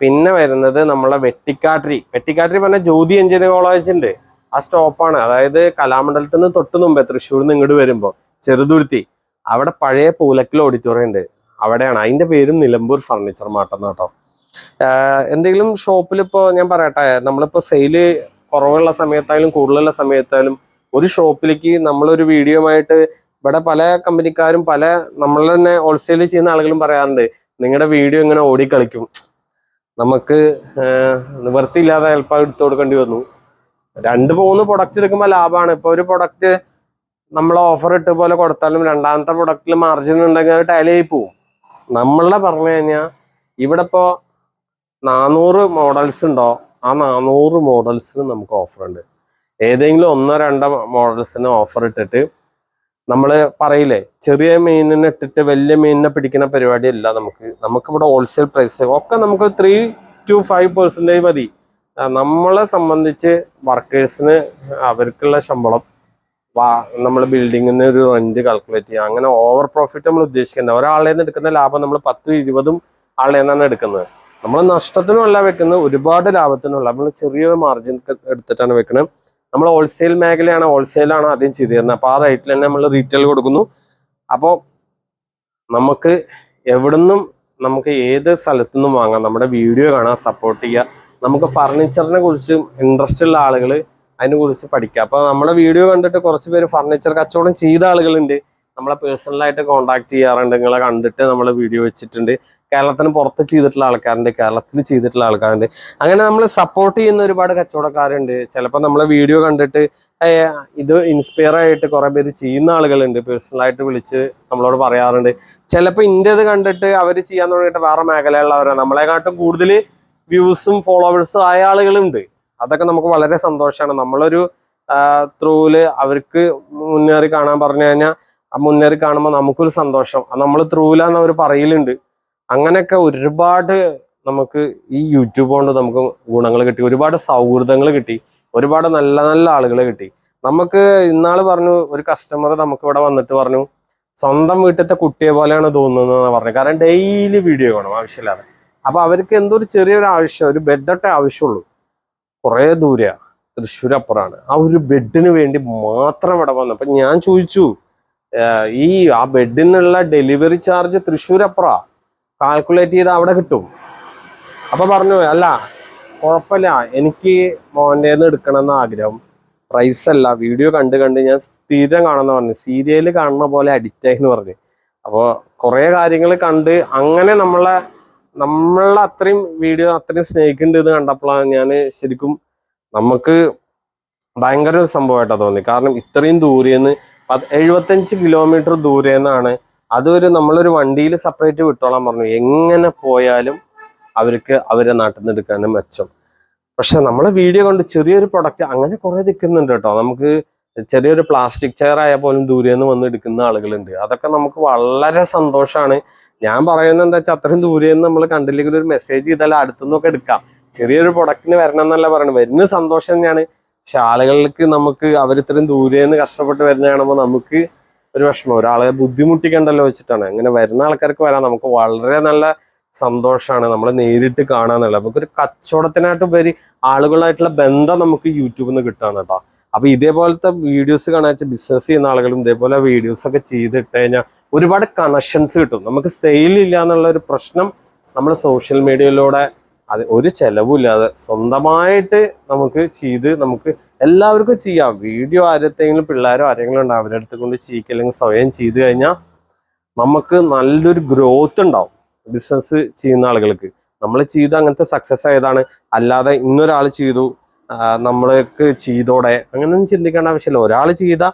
പിന്നെ വരുന്നത് നമ്മളെ വെട്ടിക്കാട്രി. വെട്ടിക്കാട്രി പറഞ്ഞ ജ്യോതി എഞ്ചിനീയറിംഗ് കോളേജ് ഉണ്ട്. ആ സ്റ്റോപ്പാണ് അതായത് കലാമണ്ഡലത്തിന് തൊട്ട് മുമ്പേ തൃശ്ശൂരിൽ നിന്ന് ഇങ്ങോട്ട് വരുമ്പോൾ ചെറുതുരുത്തി. അവിടെ പഴയ പൂലക്കിൽ ഓഡിറ്റോറിയം ഉണ്ട്. അവിടെയാണ്. അതിന്റെ പേരും നിലമ്പൂർ ഫർണിച്ചർ മാട്ടെന്ന് കേട്ടോ എന്തെങ്കിലും ഷോപ്പിൽ ഇപ്പോൾ ഞാൻ പറയട്ടെ നമ്മളിപ്പോ സെയിൽ കുറവുള്ള സമയത്തായാലും കൂടുതലുള്ള സമയത്തായാലും ഒരു ഷോപ്പിലേക്ക് നമ്മളൊരു വീഡിയോയുമായിട്ട് ഇവിടെ പല കമ്പനിക്കാരും പല നമ്മൾ തന്നെ ഹോൾസെയിൽ ചെയ്യുന്ന ആളുകളും പറയാറുണ്ട് നിങ്ങളുടെ വീഡിയോ ഇങ്ങനെ ഓടിക്കളിക്കും. നമുക്ക് നിവൃത്തിയില്ലാതെ ചിലപ്പോൾ എടുത്തു കൊടുക്കേണ്ടി വന്നു. രണ്ട് മൂന്ന് പ്രൊഡക്റ്റ് എടുക്കുമ്പോൾ ലാഭമാണ് ഇപ്പൊ ഒരു പ്രൊഡക്റ്റ് നമ്മൾ ഓഫർ ഇട്ട് പോലെ കൊടുത്താലും രണ്ടാമത്തെ പ്രൊഡക്റ്റിൽ മാർജിൻ ഉണ്ടെങ്കിൽ അത് ടൈലായി പോവും. നമ്മളെ പറഞ്ഞു കഴിഞ്ഞാൽ ഇവിടെ ഇപ്പോൾ നാനൂറ് മോഡൽസ് ഉണ്ടോ ആ നാനൂറ് മോഡൽസിന് നമുക്ക് ഓഫർ ഉണ്ട്. ഏതെങ്കിലും ഒന്നോ രണ്ടോ മോഡൽസിന് ഓഫർ ഇട്ടിട്ട് നമ്മൾ പറയില്ലേ ചെറിയ മീനിനെ ഇട്ടിട്ട് വലിയ മീനിനെ പിടിക്കുന്ന പരിപാടി അല്ല നമുക്ക്. നമുക്കിവിടെ ഹോൾസെയിൽ പ്രൈസ് ഒക്കെ നമുക്ക് ത്രീ ടു ഫൈവ് പെർസെന്റേജ് മതി. നമ്മളെ സംബന്ധിച്ച് വർക്കേഴ്സിന് അവർക്കുള്ള ശമ്പളം വാ നമ്മൾ ബിൽഡിങ്ങിന് ഒരു റെന്റ് കാൽക്കുലേറ്റ് ചെയ്യുക. അങ്ങനെ ഓവർ പ്രോഫിറ്റ് നമ്മൾ ഉദ്ദേശിക്കുന്നത് ഒരാളിൽ നിന്ന് എടുക്കുന്ന ലാഭം നമ്മൾ പത്തും ഇരുപതും ആളിൽ നിന്നാണ് എടുക്കുന്നത്. നമ്മൾ നഷ്ടത്തിനുമല്ല വെക്കുന്നത് ഒരുപാട് ലാഭത്തിനുള്ള. നമ്മൾ ചെറിയൊരു മാർജിൻ എടുത്തിട്ടാണ് വെക്കുന്നത് നമ്മൾ ഹോൾസെയിൽ മേഖലയാണ് ഹോൾസെയിലാണ് ആദ്യം ചെയ്തു തരുന്നത് അപ്പോൾ ആ റേറ്റിൽ തന്നെ നമ്മൾ റീറ്റെയിൽ കൊടുക്കുന്നു. അപ്പോൾ നമുക്ക് എവിടുന്നും നമുക്ക് ഏത് സ്ഥലത്തു നിന്നും വാങ്ങാം. നമ്മുടെ വീഡിയോ കാണാൻ സപ്പോർട്ട് ചെയ്യുക നമുക്ക് ഫർണിച്ചറിനെ കുറിച്ച് ഇൻട്രസ്റ്റ് ഉള്ള ആളുകൾ അതിനെ കുറിച്ച് പഠിക്കുക അപ്പോൾ നമ്മുടെ വീഡിയോ കണ്ടിട്ട് കുറച്ച് പേര് ഫർണിച്ചർ കച്ചവടം ചെയ്ത ആളുകളുണ്ട്. നമ്മളെ പേഴ്സണലായിട്ട് കോൺടാക്ട് ചെയ്യാറുണ്ട്. നിങ്ങളെ കണ്ടിട്ട് നമ്മൾ വീഡിയോ വെച്ചിട്ടുണ്ട്. കേരളത്തിന് പുറത്ത് ചെയ്തിട്ടുള്ള ആൾക്കാരുണ്ട്. കേരളത്തിൽ ചെയ്തിട്ടുള്ള ആൾക്കാരുണ്ട്. അങ്ങനെ നമ്മൾ സപ്പോർട്ട് ചെയ്യുന്ന ഒരുപാട് കച്ചവടക്കാരുണ്ട്. ചിലപ്പോൾ നമ്മളെ വീഡിയോ കണ്ടിട്ട് ഇത് ഇൻസ്പയർ ആയിട്ട് കുറേ പേര് ചെയ്യുന്ന ആളുകളുണ്ട്. പേഴ്സണലായിട്ട് വിളിച്ച് നമ്മളോട് പറയാറുണ്ട്. ചിലപ്പോൾ ഇന്ത്യത് കണ്ടിട്ട് അവർ ചെയ്യാൻ തുടങ്ങിയിട്ട് വേറെ മേഖലയുള്ളവരാണ് നമ്മളെക്കാട്ടും കൂടുതൽ വ്യൂസും ഫോളോവേഴ്സും ആയ ആളുകളുണ്ട്. അതൊക്കെ നമുക്ക് വളരെ സന്തോഷമാണ് നമ്മളൊരു ത്രൂൽ അവർക്ക് മുന്നേറി കാണാൻ പറഞ്ഞു കഴിഞ്ഞാൽ ആ മുന്നേറി കാണുമ്പോൾ നമുക്കൊരു സന്തോഷം. നമ്മൾ ത്രൂല എന്ന് അവർ പറയലുണ്ട്. അങ്ങനെയൊക്കെ ഒരുപാട് നമുക്ക് ഈ യൂട്യൂബ് കൊണ്ട് നമുക്ക് ഗുണങ്ങൾ കിട്ടി. ഒരുപാട് സൗഹൃദങ്ങൾ കിട്ടി. ഒരുപാട് നല്ല നല്ല ആളുകളെ കിട്ടി. നമുക്ക് ഇന്നാൾ പറഞ്ഞു ഒരു കസ്റ്റമർ നമുക്ക് ഇവിടെ വന്നിട്ട് പറഞ്ഞു സ്വന്തം വീട്ടിലത്തെ കുട്ടിയെ പോലെയാണ് തോന്നുന്നത് പറഞ്ഞു. കാരണം ഡെയിലി വീഡിയോ കാണും ആവശ്യമില്ലാതെ. അപ്പൊ അവർക്ക് എന്തോ ഒരു ചെറിയൊരു ആവശ്യം ഒരു ബെഡൊക്കെ ആവശ്യമുള്ളൂ. കുറേ ദൂരെയാണ് തൃശ്ശൂരപ്പുറാണ് ആ ഒരു ബെഡിന് വേണ്ടി മാത്രം ഇവിടെ വന്നു. അപ്പൊ ഞാൻ ചോദിച്ചു ഈ ആ ബെഡിനുള്ള ഡെലിവറി ചാർജ് തൃശ്ശൂർ അപ്പുറ കാൽക്കുലേറ്റ് ചെയ്ത് അവിടെ കിട്ടും. അപ്പൊ പറഞ്ഞു അല്ല കുഴപ്പമില്ല എനിക്ക് മോന്റെ നിന്ന് എടുക്കണമെന്ന് ആഗ്രഹം. പ്രൈസ് അല്ല. വീഡിയോ കണ്ട് കണ്ട് ഞാൻ സ്ഥിരം കാണുന്ന പറഞ്ഞു. സീരിയൽ കാണുന്ന പോലെ അഡിക്റ്റ് ആയി എന്ന് പറഞ്ഞു. അപ്പോൾ കുറേ കാര്യങ്ങൾ കണ്ട് അങ്ങനെ നമ്മളെ നമ്മളെ അത്രയും വീഡിയോ അത്രയും സ്നേഹിക്കുന്നുണ്ട് എന്ന് കണ്ടപ്പോഴാണ് ഞാൻ ശരിക്കും നമുക്ക് ഭയങ്കര ഒരു സംഭവമായിട്ടാണ് തോന്നി. കാരണം ഇത്രയും ദൂരെന്ന് എഴുപത്തഞ്ച് കിലോമീറ്റർ ദൂരെ നിന്നാണ്. അതൊരു നമ്മളൊരു വണ്ടിയിൽ സെപ്പറേറ്റ് വിട്ടോളാൻ പറഞ്ഞു. എങ്ങനെ പോയാലും അവർക്ക് അവരെ നാട്ടിൽ നിന്ന് എടുക്കാനും മെച്ചം. പക്ഷെ നമ്മളെ വീഡിയോ കൊണ്ട് ചെറിയൊരു പ്രൊഡക്റ്റ് അങ്ങനെ കുറെ നിൽക്കുന്നുണ്ട് കേട്ടോ. നമുക്ക് ചെറിയൊരു പ്ലാസ്റ്റിക് ചെയർ ആയാൽ പോലും ദൂരെ നിന്ന് വന്ന് എടുക്കുന്ന ആളുകളുണ്ട്. അതൊക്കെ നമുക്ക് വളരെ സന്തോഷമാണ്. ഞാൻ പറയുന്നത് എന്താ വെച്ചാൽ അത്രയും ദൂരെ നിന്ന് നമ്മൾ കണ്ടില്ലെങ്കിൽ ഒരു മെസ്സേജ് ചെയ്താൽ അടുത്തുനിന്നൊക്കെ എടുക്കാം. ചെറിയൊരു പ്രൊഡക്റ്റിന് വരണം എന്നല്ല പറയുന്നത്. വരുന്ന സന്തോഷം തന്നെയാണ്. പക്ഷെ ആളുകൾക്ക് നമുക്ക് അവർ ഇത്രയും ദൂരെ നിന്ന് കഷ്ടപ്പെട്ട് വരുന്ന നമുക്ക് ഒരു വിഷമം. ഒരാളെ ബുദ്ധിമുട്ടിക്കണ്ടല്ലോ വെച്ചിട്ടാണ്. അങ്ങനെ വരുന്ന ആൾക്കാർക്ക് വരാൻ നമുക്ക് വളരെ നല്ല സന്തോഷമാണ് നമ്മളെ നേരിട്ട് കാണാന്നുള്ളത് നമുക്കൊരു കച്ചവടത്തിനായിട്ട് ഉപരി ആളുകളായിട്ടുള്ള ബന്ധം നമുക്ക് യൂട്യൂബിൽ നിന്ന് കിട്ടാണ് കേട്ടോ. അപ്പൊ ഇതേപോലത്തെ വീഡിയോസ് കാണാൻ ബിസിനസ് ചെയ്യുന്ന ആളുകളും ഇതേപോലെ വീഡിയോസ് ഒക്കെ ചെയ്തിട്ട് കഴിഞ്ഞാൽ ഒരുപാട് കണക്ഷൻസ് കിട്ടും. നമുക്ക് സെയിൽ ഇല്ല എന്നുള്ള ഒരു പ്രശ്നം നമ്മൾ സോഷ്യൽ മീഡിയയിലൂടെ അത് ഒരു ചെലവുമില്ലാതെ സ്വന്തമായിട്ട് നമുക്ക് ചെയ്ത് നമുക്ക് എല്ലാവർക്കും ചെയ്യാം. വീഡിയോ ആരത്തെങ്കിലും പിള്ളേരോ ആരെങ്കിലും ഉണ്ടാവും അവരുടെ അടുത്ത് കൊണ്ട് ചെയ്യിക്കുക അല്ലെങ്കിൽ സ്വയം ചെയ്ത് കഴിഞ്ഞാൽ നമുക്ക് നല്ലൊരു ഗ്രോത്ത് ഉണ്ടാവും ബിസിനസ് ചെയ്യുന്ന ആളുകൾക്ക്. നമ്മൾ ചെയ്ത് അങ്ങനത്തെ സക്സസ് ആയതാണ്. അല്ലാതെ ഇന്നൊരാൾ ചെയ്തു നമ്മൾക്ക് ചെയ്തോടെ അങ്ങനെയൊന്നും ചിന്തിക്കേണ്ട ആവശ്യമില്ല. ഒരാൾ ചെയ്ത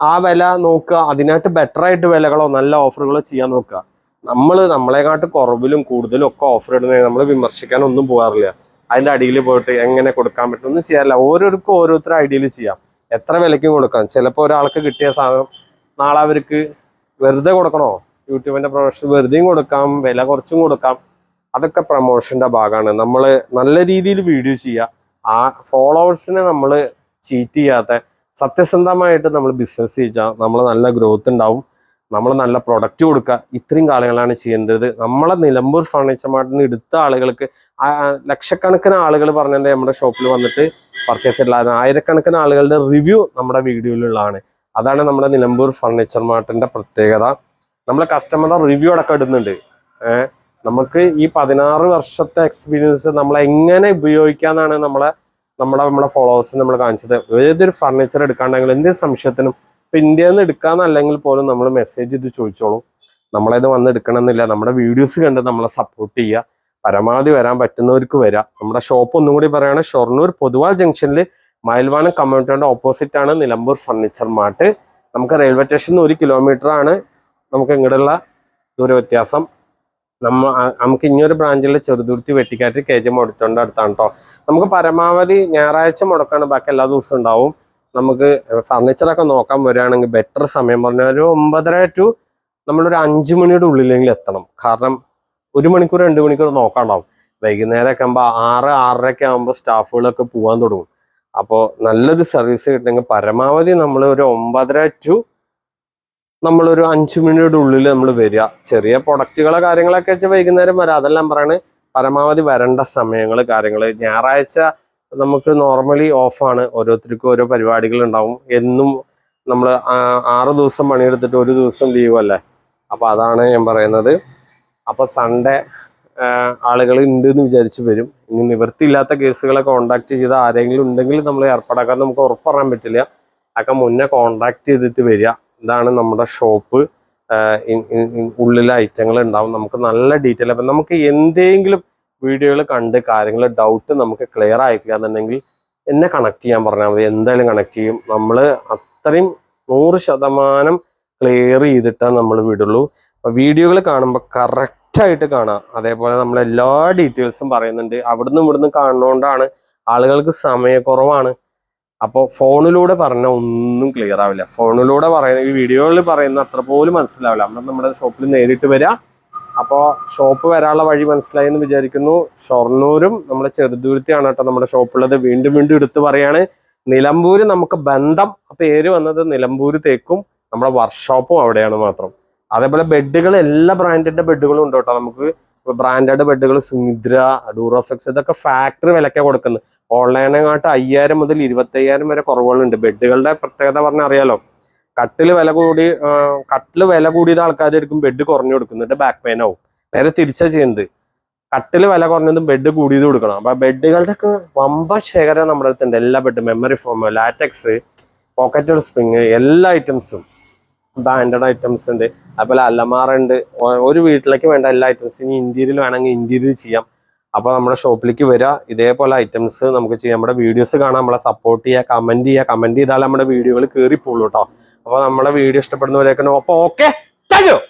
ആ വില നോക്കുക അതിനായിട്ട് ബെറ്റർ ആയിട്ട് വിലകളോ നല്ല ഓഫറുകളോ ചെയ്യാൻ നോക്കുക. നമ്മൾ നമ്മളെക്കാട്ട് കുറവിലും കൂടുതലും ഒക്കെ ഓഫർ ഇടുന്നത് നമ്മൾ വിമർശിക്കാൻ ഒന്നും പോകാറില്ല. അതിന്റെ അടിയിൽ പോയിട്ട് എങ്ങനെ കൊടുക്കാൻ പറ്റും ഒന്നും ചെയ്യാറില്ല. ഓരോരുത്തർക്കും ഓരോരുത്തർ ഐഡിയയിൽ ചെയ്യാം. എത്ര വിലയ്ക്കും കൊടുക്കാം. ചിലപ്പോൾ ഒരാൾക്ക് കിട്ടിയ സാധനം നാളെ അവർക്ക് വെറുതെ കൊടുക്കണോ? യൂട്യൂബിന്റെ പ്രൊമോഷൻ വെറുതെയും കൊടുക്കാം. വില കുറച്ചും കൊടുക്കാം. അതൊക്കെ പ്രൊമോഷന്റെ ഭാഗമാണ്. നമ്മൾ നല്ല രീതിയിൽ വീഡിയോ ചെയ്യുക. ആ ഫോളോവേഴ്സിനെ നമ്മൾ ചീറ്റ് ചെയ്യാത്ത സത്യസന്ധമായിട്ട് നമ്മൾ ബിസിനസ് ചെയ്താൽ നമ്മൾ നല്ല ഗ്രോത്ത് ഉണ്ടാവും. നമ്മൾ നല്ല പ്രൊഡക്റ്റ് കൊടുക്കുക. ഇത്രയും കാലങ്ങളാണ് ചെയ്യേണ്ടത്. നമ്മളെ നിലമ്പൂർ ഫർണിച്ചർ മാർട്ടിന് എടുത്ത ആളുകൾക്ക് ലക്ഷക്കണക്കിന് ആളുകൾ പറഞ്ഞത് നമ്മുടെ ഷോപ്പിൽ വന്നിട്ട് പർച്ചേസ് ചെയ്തിട്ടുള്ള ആയിരക്കണക്കിന് ആളുകളുടെ റിവ്യൂ നമ്മുടെ വീഡിയോയിലുള്ളതാണ്. അതാണ് നമ്മുടെ നിലമ്പൂർ ഫർണിച്ചർ മാർട്ടിന്റെ പ്രത്യേകത. നമ്മളെ കസ്റ്റമറുടെ റിവ്യൂ അടക്കം ഇടുന്നുണ്ട്. നമുക്ക് ഈ പതിനാറ് വർഷത്തെ എക്സ്പീരിയൻസ് നമ്മളെ എങ്ങനെ നമ്മളെ നമ്മളെ നമ്മുടെ ഫോളോവേഴ്സ് നമ്മൾ കാണിച്ചത്. ഏതൊരു ഫർണിച്ചർ എടുക്കാണ്ടെങ്കിൽ എന്ത് സംശയത്തിനും ഇപ്പൊ ഇന്ത്യയിൽ നിന്ന് എടുക്കാന്നല്ലെങ്കിൽ പോലും നമ്മൾ മെസ്സേജ് ഇത് ചോദിച്ചോളൂ. നമ്മളത് വന്ന് എടുക്കണമെന്നില്ല. നമ്മുടെ വീഡിയോസ് കണ്ട് നമ്മളെ സപ്പോർട്ട് ചെയ്യുക. പരമാവധി വരാൻ പറ്റുന്നവർക്ക് വരാം. നമ്മുടെ ഷോപ്പ് ഒന്നും കൂടി പറയുകയാണ് ഷൊർണൂർ പൊതുവാൾ ജംഗ്ഷനിൽ മയിൽവാനം കമ്മ്യൂണിറ്റിയുടെ ഓപ്പോസിറ്റ് ആണ് നിലമ്പൂർ ഫർണിച്ചർ മാർട്ട് നമുക്ക് റെയിൽവേ സ്റ്റേഷനിൽ ഒരു കിലോമീറ്റർ ആണ്. നമുക്ക് ഇങ്ങോട്ടുള്ള ദൂര വ്യത്യാസം. നമ്മ നമുക്ക് ഇനിയൊരു ബ്രാഞ്ചിൽ ചെറുതുരുത്തി വെട്ടിക്കാറ്റ് കെ ജി മുടക്കേണ്ട അടുത്താണ് കേട്ടോ നമുക്ക് പരമാവധി ഞായറാഴ്ച മുടക്കാണ്. ബാക്കി എല്ലാ ദിവസവും ഉണ്ടാവും. നമുക്ക് ഫർണിച്ചറൊക്കെ നോക്കാൻ വരികയാണെങ്കിൽ ബെറ്റർ സമയം പറഞ്ഞാൽ ഒരു ഒമ്പതര ടു നമ്മളൊരു അഞ്ച് മണിയുടെ ഉള്ളിലെങ്കിലും എത്തണം. കാരണം ഒരു മണിക്കൂർ രണ്ട് മണിക്കൂർ നോക്കാണ്ടാവും. വൈകുന്നേരമൊക്കെ ആകുമ്പോൾ ആറ് ആറരയൊക്കെ ആകുമ്പോൾ സ്റ്റാഫുകളൊക്കെ പോകാൻ തുടങ്ങും. അപ്പോൾ നല്ലൊരു സർവീസ് കിട്ടണമെങ്കിൽ പരമാവധി നമ്മൾ ഒരു ഒമ്പതര ടു നമ്മളൊരു അഞ്ച് മണിയുടെ ഉള്ളിൽ നമ്മൾ വരിക. ചെറിയ പ്രൊഡക്റ്റുകളോ കാര്യങ്ങളൊക്കെ വെച്ച് വൈകുന്നേരം വരാം. അതെല്ലാം പറയാണ് പരമാവധി വരേണ്ട സമയങ്ങൾ കാര്യങ്ങൾ ഞായറാഴ്ച നമുക്ക് നോർമലി ഓഫാണ് ഓരോരുത്തർക്കും ഓരോ പരിപാടികൾ ഉണ്ടാവും. എന്നും നമ്മൾ ആറ് ദിവസം പണിയെടുത്തിട്ട് ഒരു ദിവസം ലീവ് അല്ലേ? അപ്പോൾ അതാണ് ഞാൻ പറയുന്നത്. അപ്പോൾ സൺഡേ ആളുകൾ ഉണ്ട് എന്ന് വിചാരിച്ച് വരും. ഇനി നിവൃത്തിയില്ലാത്ത കേസുകളെ കോണ്ടാക്ട് ചെയ്ത് ആരെങ്കിലും ഉണ്ടെങ്കിൽ നമ്മൾ ഏർപ്പാടാക്കാൻ നമുക്ക് ഉറപ്പ് പറയാൻ പറ്റില്ല. അതൊക്കെ മുന്നേ കോണ്ടാക്ട് ചെയ്തിട്ട് വരിക. ഇതാണ് നമ്മുടെ ഷോപ്പ് ഉള്ളിലെ ഐറ്റങ്ങൾ ഉണ്ടാവും. നമുക്ക് നല്ല ഡീറ്റെയിൽ അപ്പം നമുക്ക് എന്തെങ്കിലും വീഡിയോകൾ കണ്ട് കാര്യങ്ങൾ ഡൗട്ട് നമുക്ക് ക്ലിയർ ആയിട്ടില്ല എന്നുണ്ടെങ്കിൽ എന്നെ കണക്ട് ചെയ്യാൻ പറഞ്ഞാൽ മതി. എന്തായാലും കണക്ട് ചെയ്യും. നമ്മൾ അത്രയും നൂറ് ശതമാനം ക്ലിയർ ചെയ്തിട്ടാണ് നമ്മൾ വിടുള്ളൂ. വീഡിയോകൾ കാണുമ്പോൾ കറക്റ്റായിട്ട് കാണാം. അതേപോലെ നമ്മൾ എല്ലാ ഡീറ്റെയിൽസും പറയുന്നുണ്ട്. അവിടുന്ന് ഇവിടുന്ന് കാണുന്നതുകൊണ്ടാണ് ആളുകൾക്ക് സമയക്കുറവാണ്. അപ്പോൾ ഫോണിലൂടെ പറഞ്ഞാൽ ഒന്നും ക്ലിയർ ആവില്ല. ഫോണിലൂടെ പറയുന്ന ഈ വീഡിയോകളിൽ പറയുന്ന അത്ര പോലും മനസ്സിലാവില്ല. നമ്മൾ നമ്മുടെ ഷോപ്പിൽ നേരിട്ട് വരിക അപ്പോൾ ഷോപ്പ് വരാനുള്ള വഴി മനസ്സിലായി എന്ന് വിചാരിക്കുന്നു. ഷൊർണൂരും നമ്മുടെ ചെറുതുരുത്തിയാണ് കേട്ടോ നമ്മുടെ ഷോപ്പുള്ളത് വീണ്ടും വീണ്ടും എടുത്തു പറയാണ്. നിലമ്പൂര് നമുക്ക് ബന്ധം പേര് വന്നത് നിലമ്പൂര് തേക്കും. നമ്മുടെ വർക്ക്ഷോപ്പും അവിടെയാണ് മാത്രം. അതേപോലെ ബെഡുകൾ എല്ലാ ബ്രാൻഡിന്റെ ബെഡുകളും ഉണ്ട് കേട്ടോ നമുക്ക്. ബ്രാൻഡഡ് ബെഡുകൾ സുമിദ്ര ഡൂറോഫെക്സ് ഇതൊക്കെ ഫാക്ടറി വിലക്കാണ് കൊടുക്കുന്നത്. ഓൺലൈനെങ്ങാട്ട് അയ്യായിരം മുതൽ ഇരുപത്തയ്യായിരം വരെ കുറവുകളുണ്ട്. ബെഡുകളുടെ പ്രത്യേകത പറഞ്ഞാൽ അറിയാലോ കട്ടിൽ വില കൂടി കട്ടിൽ വില കൂടിയത് ആൾക്കാർ എടുക്കും ബെഡ് കുറഞ്ഞു കൊടുക്കും എന്നിട്ട് ബാക്ക് പെയിൻ ആവും. നേരെ തിരിച്ചാ ചെയ്യുന്നത്. കട്ടിൽ വില കുറഞ്ഞതും ബെഡ് കൂടിയത് കൊടുക്കണം. അപ്പൊ ബെഡുകളുടെ ഒക്കെ വമ്പ ശേഖരം നമ്മുടെ അടുത്തുണ്ട്. എല്ലാ ബെഡും memory foam latex pocketed spring എല്ലാ ഐറ്റംസും ബ്രാൻഡഡ് ഐറ്റംസ് ഉണ്ട്. അതുപോലെ അലമാറ ഉണ്ട്. ഒരു വീട്ടിലേക്ക് വേണ്ട എല്ലാ ഐറ്റംസും ഇനി ഇന്റീരിയർ വേണമെങ്കിൽ ഇന്റീരിയർ ചെയ്യാം. അപ്പോൾ നമ്മുടെ ഷോപ്പിലേക്ക് വരിക ഇതേപോലെ ഐറ്റംസ് നമുക്ക് ചെയ്യാം. നമ്മുടെ വീഡിയോസ് കാണാൻ നമ്മളെ സപ്പോർട്ട് ചെയ്യുക കമന്റ് ചെയ്യുക കമന്റ് ചെയ്താൽ നമ്മുടെ വീഡിയോകൾ കയറിപ്പോളൂ കേട്ടോ അപ്പോൾ നമ്മളെ വീഡിയോ ഇഷ്ടപ്പെടുന്നവരേക്കും അപ്പോൾ ഓക്കെ താങ്ക്